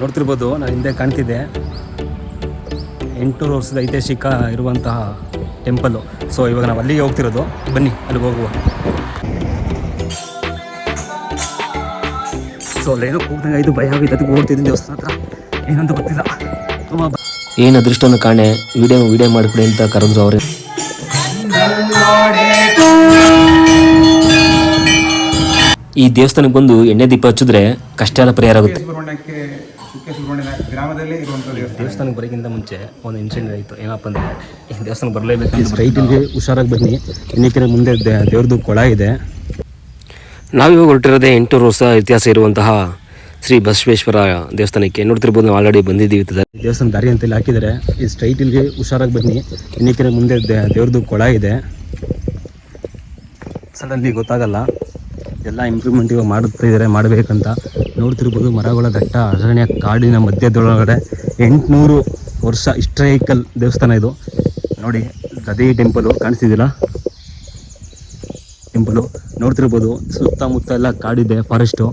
ನೋಡ್ತಿರ್ಬೋದು, ನಾನು ಹಿಂದೆ ಕಾಣ್ತಿದ್ದೆ. ಎಂಟುನೂರು ವರ್ಷದ ಐತಿಹಾಸಿಕ ಇರುವಂತಹ ಟೆಂಪಲ್ಲು ಸೊ ಇವಾಗ ನಾವು ಅಲ್ಲಿಗೆ ಹೋಗ್ತಿರೋದು. ಬನ್ನಿ, ಅಲ್ಲಿಗೆ ಹೋಗುವ. ಸೊ ಅಲ್ಲೇನೋ ಹೋಗ್ದಂಗೆ ಇದು ಭಯ ಆಗಿದೆ ಅದಕ್ಕೆ ಓಡ್ತಿದ್ದೀನಿ ದೇವಸ್ಥಾನ ಹತ್ರ. ಏನಂತ ಗೊತ್ತಿಲ್ಲ. ತುಂಬ. ಏನು ಅದೃಷ್ಟವನ್ನು ಕಾಣೆ ವಿಡಿಯೋ ವಿಡಿಯೋ ಮಾಡಿಕೊಡಿ ಅಂತ ಕರೆದ್ರು ಅವರೇ. ಈ ದೇವಸ್ಥಾನಕ್ಕೆ ಬಂದು ಎಣ್ಣೆ ದೀಪ ಹಚ್ಚಿದ್ರೆ ಕಷ್ಟ ಎಲ್ಲ ಪರಿಹಾರ ಆಗುತ್ತೆ. ಗ್ರಾಮದಲ್ಲೇ ಇರುವಂಥ ದೇವಸ್ಥಾನ ದೇವಸ್ಥಾನಕ್ಕೆ ಬರೋಕ್ಕಿಂತ ಮುಂಚೆ ಒಂದು ಇನ್ಸಿಡೆಂಟ್ ಆಯಿತು. ಏನಪ್ಪ ಅಂದರೆ ಈ ದೇವಸ್ಥಾನಕ್ಕೆ ಬರಲೇಬೇಕು ಸ್ಟ್ರೈಟಿಗೆ ಹುಷಾರಾಗಿ ಬನ್ನಿ ಇನ್ನಿಕೆ ಮುಂದೆ ದೇವ್ರದ್ದು ಕೊಳ ಇದೆ. ನಾವಿವಾಗ ಹೊರಟಿರೋದೇ ಎಂಟು ವರ್ಷ ಇತಿಹಾಸ ಇರುವಂತಹ ಶ್ರೀ ಬಸವೇಶ್ವರ ದೇವಸ್ಥಾನಕ್ಕೆ. ನೋಡ್ತಿರ್ಬೋದು ನಾವು ಆಲ್ರೆಡಿ ಬಂದಿದ್ದೀವಿ ದೇವಸ್ಥಾನ ದಾರಿ ಅಂತ ಇಲ್ಲಿ ಹಾಕಿದ್ದಾರೆ. ಈ ಸ್ಟ್ರೈಟ್ ಇಲ್ಲಿ ಹುಷಾರಾಗಿ ಬನ್ನಿ ಇನ್ನಿಕೆ ಮುಂದೆ ದೇವ್ರದ್ದು ಕೊಳ ಇದೆ. ಸಡನ್ಲಿ ಗೊತ್ತಾಗಲ್ಲ. ಎಲ್ಲ ಇಂಪ್ರೂವ್ಮೆಂಟ್ ಇವಾಗ ಮಾಡುತ್ತಾ ಇದ್ದಾರೆ, ಮಾಡಬೇಕಂತ ನೋಡ್ತಿರ್ಬೋದು. ಮರಗಳ ದಟ್ಟ ಅರಣ್ಯ ಕಾಡಿನ ಮಧ್ಯದೊಳಗಡೆ ಎಂಟುನೂರು ವರ್ಷ ಹಿಸ್ಟ್ರಿಕಲ್ ದೇವಸ್ಥಾನ ಇದು. ನೋಡಿ ಗದಿ ಟೆಂಪಲು ಕಾಣಿಸ್ತಿದ್ದಿಲ್ಲ ಟೆಂಪಲು ನೋಡ್ತಿರ್ಬೋದು. ಸುತ್ತಮುತ್ತ ಎಲ್ಲ ಕಾಡಿದೆ ಫಾರೆಸ್ಟು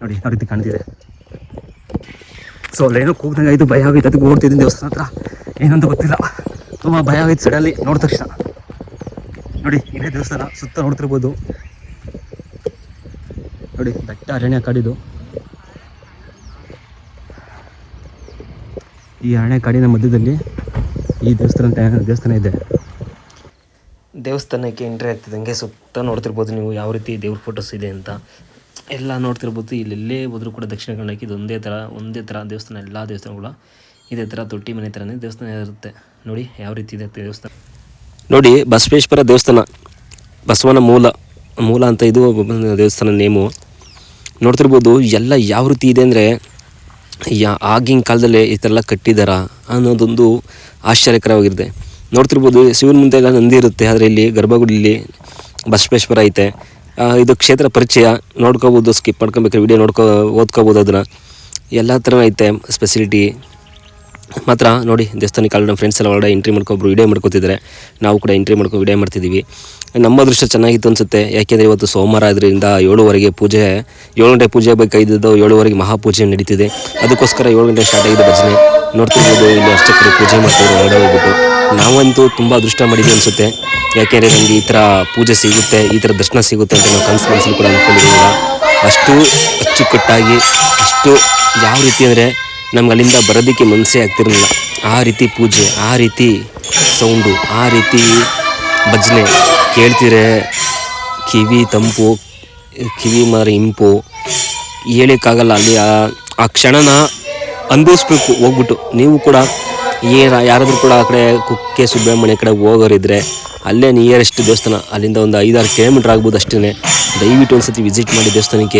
ನೋಡಿ, ಯಾವ ರೀತಿ ಕಾಣ್ತಿದೆ. ಸೊ ಅಲ್ಲೇನೋ ಕೂಗ್ದಂಗೆ ಆಯಿತು ಭಯ ಆಗೈತೆ ಅದಕ್ಕೆ ಓಡ್ತಿದ್ದೀನಿ ದೇವಸ್ಥಾನ ಹತ್ರ. ಏನಂತ ಗೊತ್ತಿಲ್ಲ. ತುಂಬ ಭಯ ಆಗಿತ್ತು ಸಡನ್ಲಿ ನೋಡಿದ ತಕ್ಷಣ. ನೋಡಿ, ಇದೇ ದೇವಸ್ಥಾನ ಸುತ್ತ ನೋಡ್ತಿರ್ಬೋದು. ನೋಡಿ ಬೆಟ್ಟ ಅರಣ್ಯ ಕಾಡಿದು. ಈ ಅರಣ್ಯ ಕಾಡಿನ ಮಧ್ಯದಲ್ಲಿ ಈ ದೇವಸ್ಥಾನ ದೇವಸ್ಥಾನ ಇದೆ? ದೇವಸ್ಥಾನಕ್ಕೆ ಎಂಟ್ರಿ ಆಗ್ತಿದ್ದಂಗೆ ಸುತ್ತ ನೋಡ್ತಿರ್ಬೋದು ನೀವು, ಯಾವ ರೀತಿ ದೇವ್ರ ಫೋಟೋಸ್ ಇದೆ ಅಂತ. ಎಲ್ಲ ನೋಡ್ತಿರ್ಬೋದು, ಇಲ್ಲೆಲ್ಲೇ ಹೋದ್ರೂ ಕೂಡ ದಕ್ಷಿಣ ಕನ್ನಡಕ್ಕೆ ಇದು ಒಂದೇ ಥರ ಒಂದೇ ಥರ ದೇವಸ್ಥಾನ, ಎಲ್ಲ ದೇವಸ್ಥಾನಗಳು ಇದೇ ಥರ ತೊಟ್ಟಿ ಮನೆ ಥರನೇ ದೇವಸ್ಥಾನ ಇರುತ್ತೆ. ನೋಡಿ, ಯಾವ ರೀತಿ ಇದೆ ದೇವಸ್ಥಾನ. ನೋಡಿ, ಬಸವೇಶ್ವರ ದೇವಸ್ಥಾನ, ಬಸವನ ಮೂಲ ಮೂಲ ಅಂತ ಇದು ದೇವಸ್ಥಾನ ನೇಮು. ನೋಡ್ತಿರ್ಬೋದು, ಎಲ್ಲ ಯಾವ ರೀತಿ ಇದೆ ಅಂದರೆ, ಯಾ ಆಗಿನ ಕಾಲದಲ್ಲೇ ಈ ಥರ ಎಲ್ಲ ಕಟ್ಟಿದಾರ ಅನ್ನೋದೊಂದು ಆಶ್ಚರ್ಯಕರವಾಗಿರುತ್ತೆ ನೋಡ್ತಿರ್ಬೋದು, ಶಿವನ ಮುಂದೆ ಎಲ್ಲ ನಂದಿ ಇರುತ್ತೆ, ಆದರೆ ಇಲ್ಲಿ ಗರ್ಭಗುಡಿಲಿ ಬಸವೇಶ್ವರ ಐತೆ. ಇದು ಕ್ಷೇತ್ರ ಪರಿಚಯ, ನೋಡ್ಕೋಬೋದು ಸ್ಕಿಪ್ ಮಾಡ್ಕೊಬೇಕಾದ್ರೆ ವಿಡಿಯೋ ನೋಡ್ಕೋ, ಓದ್ಕೋಬೋದು ಅದನ್ನು. ಎಲ್ಲ ಥರ ಐತೆ ಸ್ಪೆಸಿಲಿಟಿ ಮಾತ್ರ ನೋಡಿ, ದೇವಸ್ಥಾನಕ್ಕೆ ಅಲ್ಲಿ ನಮ್ಮ ಫ್ರೆಂಡ್ಸ್ ಎಲ್ಲ ಒಳಗಡೆ ಎಂಟ್ರಿ ಮಾಡ್ಕೊಬ್ರು ವಿಡಿಯೋ ಮಾಡ್ಕೊತಿದ್ದಾರೆ ನಾವು ಕೂಡ ಎಂಟ್ರಿ ಮಾಡ್ಕೊ ವಿಡಿಯೋ ಮಾಡ್ತಿದ್ದೀವಿ ನಮ್ಮ ದೃಶ್ಯ ಚೆನ್ನಾಗಿತ್ತು ಅನಿಸುತ್ತೆ. ಯಾಕೆಂದರೆ ಇವತ್ತು ಸೋಮವಾರ ಆದ್ದರಿಂದ ಏಳುವರೆಗೆ ಪೂಜೆ, ಏಳು ಗಂಟೆ ಪೂಜೆ ಬೇಕಾಗಿದ್ದು ಏಳುವರೆಗೆ ಮಹಾಪೂಜೆ ನಡೀತಿದೆ. ಅದಕ್ಕೋಸ್ಕರ ಏಳು ಗಂಟೆ ಸ್ಟಾರ್ಟ್ ಆಗಿದೆ ಭಜನೆ. ನೋಡ್ತಿರ್ಬೋದು ಇಲ್ಲಿ ಅರ್ಚಕರು ಪೂಜೆ ಮಾಡ್ತಿದ್ರು ಹೊರಗಡೆ ಹೋಗ್ಬಿಟ್ಟು. ನಾವಂತೂ ತುಂಬ ಅದೃಷ್ಟ ಮಾಡಿದ್ವಿ ಅನಿಸುತ್ತೆ. ಯಾಕೆಂದರೆ ನಮಗೆ ಈ ಥರ ಪೂಜೆ ಸಿಗುತ್ತೆ, ಈ ಥರ ದರ್ಶನ ಸಿಗುತ್ತೆ ಅಂತ ನಾವು ಕನಸು ಮನಸ್ಸಲ್ಲಿ ಕೂಡ ಅಂದ್ಕೊಂಡಿರಲಿಲ್ಲ ಅಷ್ಟು ಅಚ್ಚುಕಟ್ಟಾಗಿ, ಅಷ್ಟು ಯಾವ ರೀತಿ ಅಂದರೆ ನಮ್ಗೆ ಅಲ್ಲಿಂದ ಬರೋದಕ್ಕೆ ಮನಸ್ಸೇ ಆಗ್ತಿರಲಿಲ್ಲ. ಆ ರೀತಿ ಪೂಜೆ, ಆ ರೀತಿ ಸೌಂಡು, ಆ ರೀತಿ ಭಜನೆ ಕೇಳ್ತಿರೆ. ಕಿವಿ ತಂಪು, ಕಿವಿ ಮಾರ ಇಂಪು. ಹೇಳೋಕ್ಕಾಗಲ್ಲ ಅಲ್ಲಿ ಆ- ಕ್ಷಣನ ಅನುಭವಿಸ್ಬೇಕು ಹೋಗ್ಬಿಟ್ಟು. ನೀವು ಕೂಡ ಏನ ಯಾರಾದರೂ ಕೂಡ ಆ ಕಡೆ ಕುಕ್ಕೆ ಸುಬ್ರಹ್ಮಣ್ಯ ಕಡೆ ಹೋಗೋರಿದ್ರೆ ಅಲ್ಲೇ ನಿಯರೆಸ್ಟ್ ದೇವಸ್ಥಾನ, ಅಲ್ಲಿಂದ ಒಂದು ಐದಾರು ಕಿಲೋಮೀಟ್ರ್ ಆಗ್ಬೋದು ಅಷ್ಟೇ ದಯವಿಟ್ಟು ಒಂದು ಸತಿ ವಿಸಿಟ್ ಮಾಡಿ ದೇವಸ್ಥಾನಕ್ಕೆ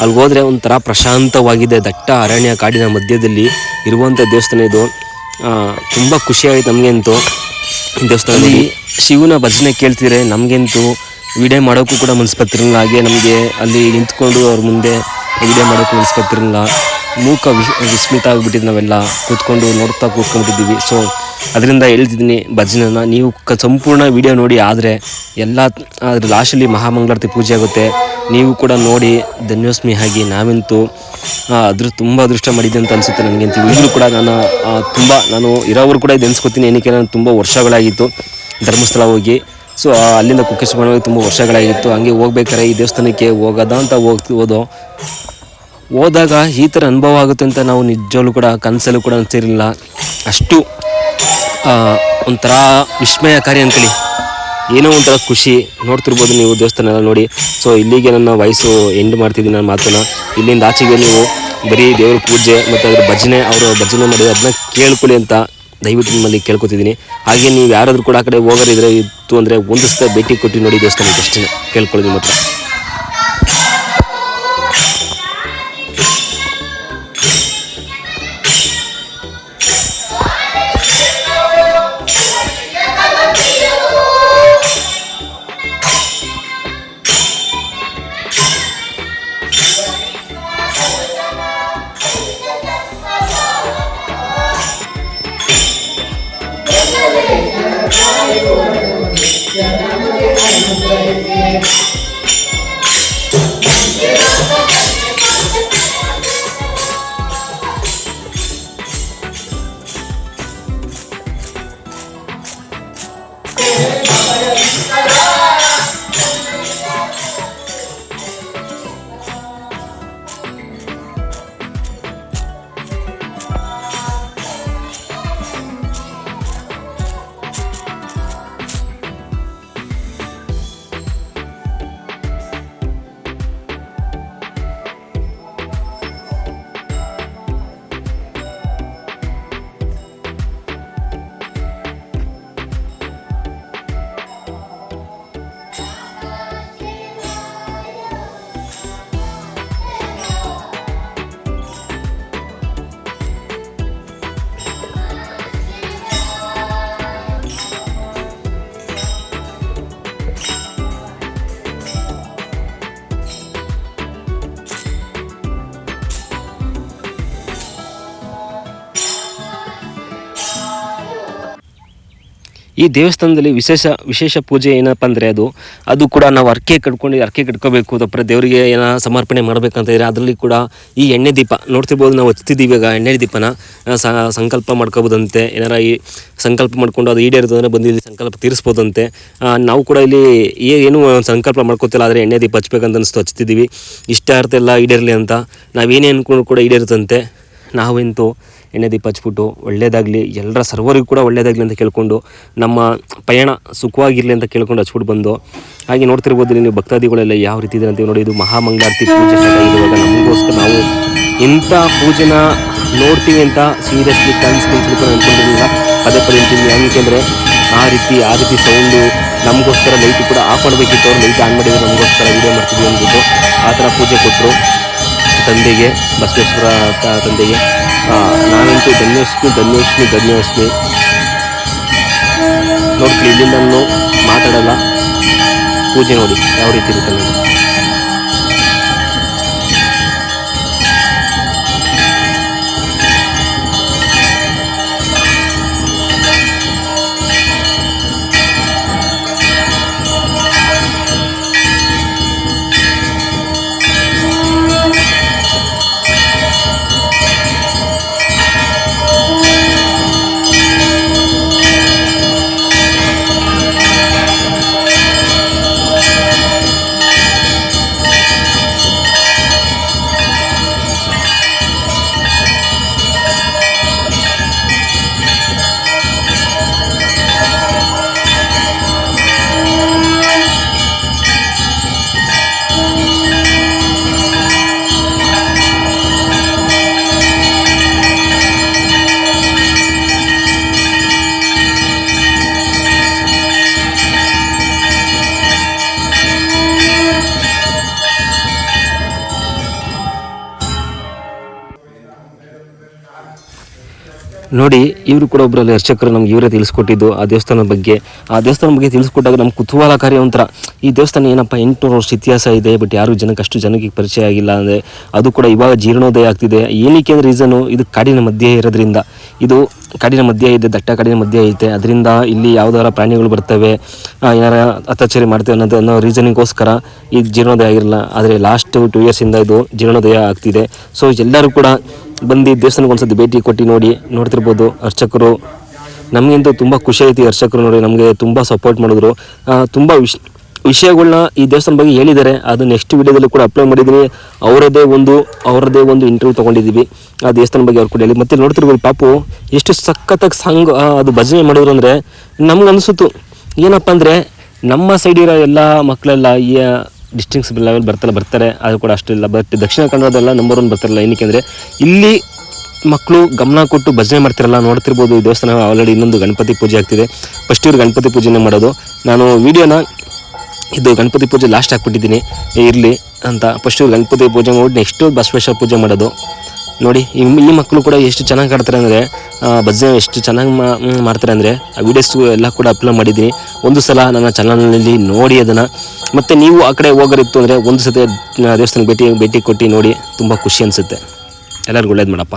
ಅಲ್ಲಿ ಹೋದರೆ ಒಂಥರ ಪ್ರಶಾಂತವಾಗಿದೆ. ದಟ್ಟ ಅರಣ್ಯ ಕಾಡಿನ ಮಧ್ಯದಲ್ಲಿ ಇರುವಂಥ ದೇವಸ್ಥಾನ ಇದು. ತುಂಬ ಖುಷಿಯಾಯಿತು ನಮಗಂತೂ. ದೇವಸ್ಥಾನದಲ್ಲಿ ಶಿವನ ಭಜನೆ ಕೇಳ್ತಿದ್ರೆ ನಮಗಂತೂ ವಿಡಿಯೋ ಮಾಡೋಕ್ಕೂ ಕೂಡ ಮನಸ್ಸು ಬರ್ತಿರಲಿಲ್ಲ ಹಾಗೆ ನಮಗೆ ಅಲ್ಲಿ ನಿಂತ್ಕೊಂಡು ಅವ್ರ ಮುಂದೆ ವಿಡಿಯೋ ಮಾಡೋಕ್ಕೂ ಮನಸ್ಸು ಬರ್ತಿರಲಿಲ್ಲ ಮೂಕ ವಿಸ್ಮಿತ ಆಗಿಬಿಟ್ಟಿದ್ದು ನಾವೆಲ್ಲ ಕೂತ್ಕೊಂಡು ನೋಡ್ತಾ ಕೂತ್ಕೊಂಡಿದ್ದೀವಿ. ಸೊ ಅದರಿಂದ ಹೇಳ್ತಿದ್ದೀನಿ ಭಜನೆನ ನೀವು ಕ ಸಂಪೂರ್ಣ ವಿಡಿಯೋ ನೋಡಿ, ಆದರೆ ಎಲ್ಲ ಅದ್ರ ಲಾಸ್ಟಲ್ಲಿ ಮಹಾಮಂಗಳಾರತಿ ಪೂಜೆ ಆಗುತ್ತೆ. ನೀವು ಕೂಡ ನೋಡಿ, ಧನ್ಯೋಸ್ಮಿ ಆಗಿ ನಾವಂತೂ ಅದ್ರ, ತುಂಬ ಅದೃಷ್ಟ ಮಾಡಿದ್ದೆ ಅಂತ ಅನಿಸುತ್ತೆ ನನಗಂತೂ ಈಗಲೂ ಕೂಡ ನಾನು ತುಂಬ, ನಾನು ಇರೋವ್ರು ಕೂಡ ಇದು ಏನಕ್ಕೆ ನಾನು ತುಂಬ ವರ್ಷಗಳಾಗಿತ್ತು ಧರ್ಮಸ್ಥಳ ಹೋಗಿ. ಸೊ ಅಲ್ಲಿಂದ ಕುಕ್ಕೆ ಸುಬ್ರಹ್ಮಣ್ಯ ಹೋಗಿ ತುಂಬ ವರ್ಷಗಳಾಗಿತ್ತು. ಹಂಗೆ ಹೋಗ್ಬೇಕಾದ್ರೆ ಈ ದೇವಸ್ಥಾನಕ್ಕೆ ಹೋಗೋದ ಅಂತ ಹೋಗ್ತಿ, ಹೋದೋ. ಹೋದಾಗ ಈ ಥರ ಅನುಭವ ಆಗುತ್ತೆ ಅಂತ ನಾವು ನಿಜವಾಗ್ಲೂ ಕೂಡ ಕನಸಲ್ಲೂ ಕೂಡ ಅನಿಸಿರಲಿಲ್ಲ. ಅಷ್ಟು ಒಂಥರ ವಿಸ್ಮಯಕಾರಿ ಅಂತೇಳಿ. ಏನೋ ಒಂಥರ ಖುಷಿ. ನೋಡ್ತಿರ್ಬೋದು ನೀವು ದೇವಸ್ಥಾನ ಎಲ್ಲ ನೋಡಿ. ಸೊ ಇಲ್ಲಿಗೆ ನನ್ನ ವಯಸ್ಸು ಎಂಡ್ ಮಾಡ್ತಿದ್ದೀನಿ ನಾನು ಮಾತನ್ನ. ಇಲ್ಲಿಂದ ಆಚೆಗೆ ನೀವು ಬರೀ ದೇವ್ರ ಪೂಜೆ ಮತ್ತು ಅದ್ರ ಭಜನೆ, ಅವರು ಭಜನೆ ಮಾಡಿ ಅದನ್ನ ಕೇಳ್ಕೊಳ್ಳಿ ಅಂತ ದಯವಿಟ್ಟು ನಿಮ್ಮಲ್ಲಿ ಕೇಳ್ಕೊತಿದ್ದೀನಿ. ಹಾಗೆ ನೀವು ಯಾರಾದರೂ ಕೂಡ ಆ ಕಡೆ ಹೋಗೋರಿದ್ರೆ ಇತ್ತು ಅಂದರೆ ಒಂದು ಸತ ಭೇಟಿ ಕೊಟ್ಟು ನೋಡಿ ದೇವಸ್ಥಾನಕ್ಕೆ ಅಷ್ಟೇ. ಕೇಳ್ಕೊಳ್ಳಿ ಮತ್ತು ಈ ದೇವಸ್ಥಾನದಲ್ಲಿ ವಿಶೇಷ ವಿಶೇಷ ಪೂಜೆ ಏನಪ್ಪ ಅಂದರೆ ಅದು ಅದು ಕೂಡ ನಾವು ಅರ್ಕೆ ಕಟ್ಕೊಂಡು ಅರ್ಕೆ ಕಟ್ಕೋಬೇಕು. ತಪ್ಪರೆ ದೇವರಿಗೆ ಏನ ಸಮರ್ಪಣೆ ಮಾಡಬೇಕಂತ ಇದ್ರೆ ಅದರಲ್ಲಿ ಕೂಡ ಈ ಎಣ್ಣೆ ದೀಪ, ನೋಡ್ತಿರ್ಬೋದು ನಾವು ಹಚ್ತಿದ್ದೀವಿ ಈಗ ಎಣ್ಣೆ ದೀಪನ ಸಂಕಲ್ಪ ಮಾಡ್ಕೋಬೋದಂತೆ. ಏನಾರ ಈ ಸಂಕಲ್ಪ ಮಾಡ್ಕೊಂಡು ಅದು ಈಡೇರಿದ ಅಂದರೆ ಬಂದು ಇಲ್ಲಿ ಸಂಕಲ್ಪ ತೀರಿಸ್ಬೋದಂತೆ. ನಾವು ಕೂಡ ಇಲ್ಲಿ ಏನು ಸಂಕಲ್ಪ ಮಾಡ್ಕೋತಿಲ್ಲ, ಆದರೆ ಎಣ್ಣೆ ದೀಪ ಹಚ್ಬೇಕಂತ ಅನಿಸ್ತು, ಹಚ್ತಿದ್ದೀವಿ. ಇಷ್ಟಾರ್ಥ ಎಲ್ಲ ಈಡೇರಲಿ ಅಂತ, ನಾವೇನೇ ಅಂದ್ಕೊಂಡು ಕೂಡ ಈಡೇರುತ್ತಂತೆ. ನಾವಂತೂ ಎಣ್ಣೆ ದೀಪ ಹಚ್ಬಿಟ್ಟು ಒಳ್ಳೇದಾಗಲಿ ಎಲ್ಲರ ಸರ್ವರಿಗೂ ಕೂಡ ಒಳ್ಳೇದಾಗಲಿ ಅಂತ ಕೇಳಿಕೊಂಡು, ನಮ್ಮ ಪಯಣ ಸುಖವಾಗಿರಲಿ ಅಂತ ಕೇಳ್ಕೊಂಡು ಹಚ್ಬಿಟ್ಟು ಬಂದು, ಹಾಗೆ ನೋಡ್ತಿರ್ಬೋದು ನೀವು ಭಕ್ತಾದಿಗಳೆಲ್ಲ ಯಾವ ರೀತಿ ಇದೆ ಅಂತ ನೋಡಿ, ಇದು ಮಹಾಮಂಗಳಾರತಿ ಪೂಜೆ ಇರುವಾಗ ನಮಗೋಸ್ಕರ ನಾವು ಇಂಥ ಪೂಜೆನ ನೋಡ್ತೀವಿ ಅಂತ ಸೀರಿಯಸ್ಲಿ ಕನ್ಸು ಕನ್ಸ್ಲಿಕ್ಕೆ ಅಂದ್ಕೊಂಡಿರಲಿಲ್ಲ. ಪದೇ ಪದೇ ಯಾಕೆಂದರೆ ಆ ರೀತಿ ಆ ರೀತಿ ಸೌಂಡು ನಮಗೋಸ್ಕರ ಲೈಟ್ ಕೂಡ ಆಫ್ ಮಾಡಬೇಕಿತ್ತು. ಅವ್ರು ಲೈಟ್ ಆನ್ ಮಾಡಿದ್ರು ನಮಗೋಸ್ಕರ ವೀಡಿಯೋ ಮಾಡ್ತೀವಿ ಅಂದ್ಬಿಟ್ಟು ಆ ಥರ ಪೂಜೆ ಕೊಟ್ಟರು. ತಂದೆಗೆ, ಬಸವೇಶ್ವರ ತಂದೆಗೆ. ನಾನಂತೂ ಧನ್ಯೋಸ್ಮಿ ಧನ್ಯೋಸ್ಮಿ ಧನ್ಯೋಸ್ಮಿ. ನೋಡ್ಕೊಳ್ಳಿ ಇಲ್ಲಿಂದ ನಾನು ಮಾತಾಡಲ್ಲ. ಪೂಜೆ ನೋಡಿ, ಯಾವ ರೀತಿ ಇರುತ್ತೆ ನೋಡಿ, ಇವರು ಕೂಡ ಒಬ್ಬರಲ್ಲಿ ಅರ್ಚಕರು ನಮ್ಗೆ ಇವರೇ ತಿಳಿಸ್ಕೊಟ್ಟಿದ್ದು ಆ ದೇವಸ್ಥಾನದ ಬಗ್ಗೆ. ಆ ದೇವಸ್ಥಾನದ ಬಗ್ಗೆ ತಿಳಿಸ್ಕೊಟ್ಟಾಗ ನಮ್ಗೆ ಕುತೂಹಲಕಾರಿ ಒಂಥರ ಈ ದೇವಸ್ಥಾನ ಏನಪ್ಪ, ಎಂಟುನೂರು ವರ್ಷ ಇತಿಹಾಸ ಇದೆ, ಬಟ್ ಯಾರು ಜನಕ್ಕೆ ಅಷ್ಟು ಜನಕ್ಕೆ ಪರಿಚಯ ಆಗಿಲ್ಲ ಅಂದರೆ ಅದು ಕೂಡ ಇವಾಗ ಜೀರ್ಣೋದಯ ಆಗ್ತಿದೆ. ಏನಕ್ಕೆ ಅಂದರೆ ರೀಸನು ಇದು ಕಾಡಿನ ಮಧ್ಯೆ ಇರೋದ್ರಿಂದ. ಇದು ಕಾಡಿನ ಮಧ್ಯೆ ಇದೆ, ದಟ್ಟ ಕಾಡಿನ ಮಧ್ಯೆ ಐತೆ. ಅದರಿಂದ ಇಲ್ಲಿ ಯಾವ್ದಾರ ಪ್ರಾಣಿಗಳು ಬರ್ತವೆ ಏನಾರ ಅತ್ಯಾಚಾರಿ ಮಾಡ್ತೇವೆ ಅನ್ನೋದು, ಅನ್ನೋ ರೀಸನಿಗೋಸ್ಕರ ಇದು ಜೀರ್ಣೋದಯ ಆಗಿರಲ್ಲ. ಆದರೆ ಲಾಸ್ಟ್ ಟು ಇಯರ್ಸಿಂದ ಇದು ಜೀರ್ಣೋದಯ ಆಗ್ತಿದೆ. ಸೊ ಎಲ್ಲರೂ ಕೂಡ ಬಂದು ದೇವಸ್ಥಾನಕ್ಕೆ ಒಂದ್ಸತಿ ಭೇಟಿ ಕೊಟ್ಟು ನೋಡಿ ನೋಡ್ತಿರ್ಬೋದು ಅರ್ಚಕರು. ನಮಗಿಂತೂ ತುಂಬ ಖುಷಿ ಐತಿ ಅರ್ಚಕರು ನೋಡಿ, ನಮಗೆ ತುಂಬ ಸಪೋರ್ಟ್ ಮಾಡಿದ್ರು. ತುಂಬ ವಿಶ್ ವಿಷಯಗಳನ್ನ ಈ ದೇವಸ್ಥಾನ ಬಗ್ಗೆ ಹೇಳಿದ್ದಾರೆ. ಅದು ನೆಕ್ಸ್ಟ್ ವಿಡಿಯೋದಲ್ಲಿ ಕೂಡ ಅಪ್ಲೋಡ್ ಮಾಡಿದ್ದೀನಿ. ಅವರದೇ ಒಂದು ಅವರದೇ ಒಂದು ಇಂಟರ್ವ್ಯೂ ತೊಗೊಂಡಿದ್ದೀವಿ. ಆ ದೇವಸ್ಥಾನ ಬಗ್ಗೆ ಅವ್ರು ಕೂಡ ಹೇಳಿ, ಮತ್ತೆ ನೋಡ್ತಿರ್ಬೋದು ಪಾಪು, ಎಷ್ಟು ಸಖತ್ತಾಗಿ ಸಾಂಗ್ ಅದು ಭಜನೆ ಮಾಡಿದ್ರು ಅಂದರೆ ನಮ್ಗೆ ಅನಿಸುತ್ತು. ಏನಪ್ಪ ಅಂದರೆ ನಮ್ಮ ಸೈಡ್ ಇರೋ ಎಲ್ಲ ಮಕ್ಕಳೆಲ್ಲ ಈ ಡಿಸ್ಟಿಂಕ್ಸ್ ಲೆವೆಲ್ ಬರ್ತಲ್ಲ ಬರ್ತಾರೆ. ಅದು ಕೂಡ ಅಷ್ಟಿಲ್ಲ ಬಟ್ ದಕ್ಷಿಣ ಕನ್ನಡದಲ್ಲ ನಂಬರ್ ಒನ್ ಬರ್ತಾರಲ್ಲ. ಏನಕ್ಕೆ ಅಂದರೆ, ಇಲ್ಲಿ ಮಕ್ಕಳು ಗಮನ ಕೊಟ್ಟು ಭಜನೆ ಮಾಡ್ತಿರಲ್ಲ, ನೋಡ್ತಿರ್ಬೋದು. ಈ ದೇವಸ್ಥಾನ ಆಲ್ರೆಡಿ ಇನ್ನೊಂದು ಗಣಪತಿ ಪೂಜೆ ಆಗ್ತಿದೆ. ಫಸ್ಟ್ ಇವ್ರು ಗಣಪತಿ ಪೂಜೆನೇ ಮಾಡೋದು. ನಾನು ವೀಡಿಯೋನ ಇದು ಗಣಪತಿ ಪೂಜೆ ಲಾಸ್ಟ್ ಹಾಕ್ಬಿಟ್ಟಿದ್ದೀನಿ. ಇರಲಿ ಅಂತ. ಫಸ್ಟು ಗಣಪತಿ ಪೂಜೆ ಮಾಡಿ ನೆಕ್ಸ್ಟು ಬಸವೇಶ್ವರ ಪೂಜೆ ಮಾಡೋದು. ನೋಡಿ, ಈ ಈ ಮಕ್ಕಳು ಕೂಡ ಎಷ್ಟು ಚೆನ್ನಾಗಿ ಕಾಡ್ತಾರೆ ಅಂದರೆ ಭಜನೆ ಎಷ್ಟು ಚೆನ್ನಾಗಿ ಮಾಡ್ತಾರೆ ಅಂದರೆ, ಆ ವೀಡಿಯೋಸು ಎಲ್ಲ ಕೂಡ ಅಪ್ಲೋಡ್ ಮಾಡಿದ್ದೀನಿ. ಒಂದು ಸಲ ನನ್ನ ಚಾನಲ್ನಲ್ಲಿ ನೋಡಿ ಅದನ್ನು. ಮತ್ತು ನೀವು ಆ ಕಡೆ ಹೋಗೋರಿತ್ತು ಅಂದರೆ ಒಂದು ಸತಿ ದೇವಸ್ಥಾನಕ್ಕೆ ಭೇಟಿ ಭೇಟಿ ಕೊಟ್ಟು ನೋಡಿ, ತುಂಬ ಖುಷಿ ಅನಿಸುತ್ತೆ. ಎಲ್ಲರಿಗೂ ಒಳ್ಳೇದು ಮಾಡಪ್ಪ.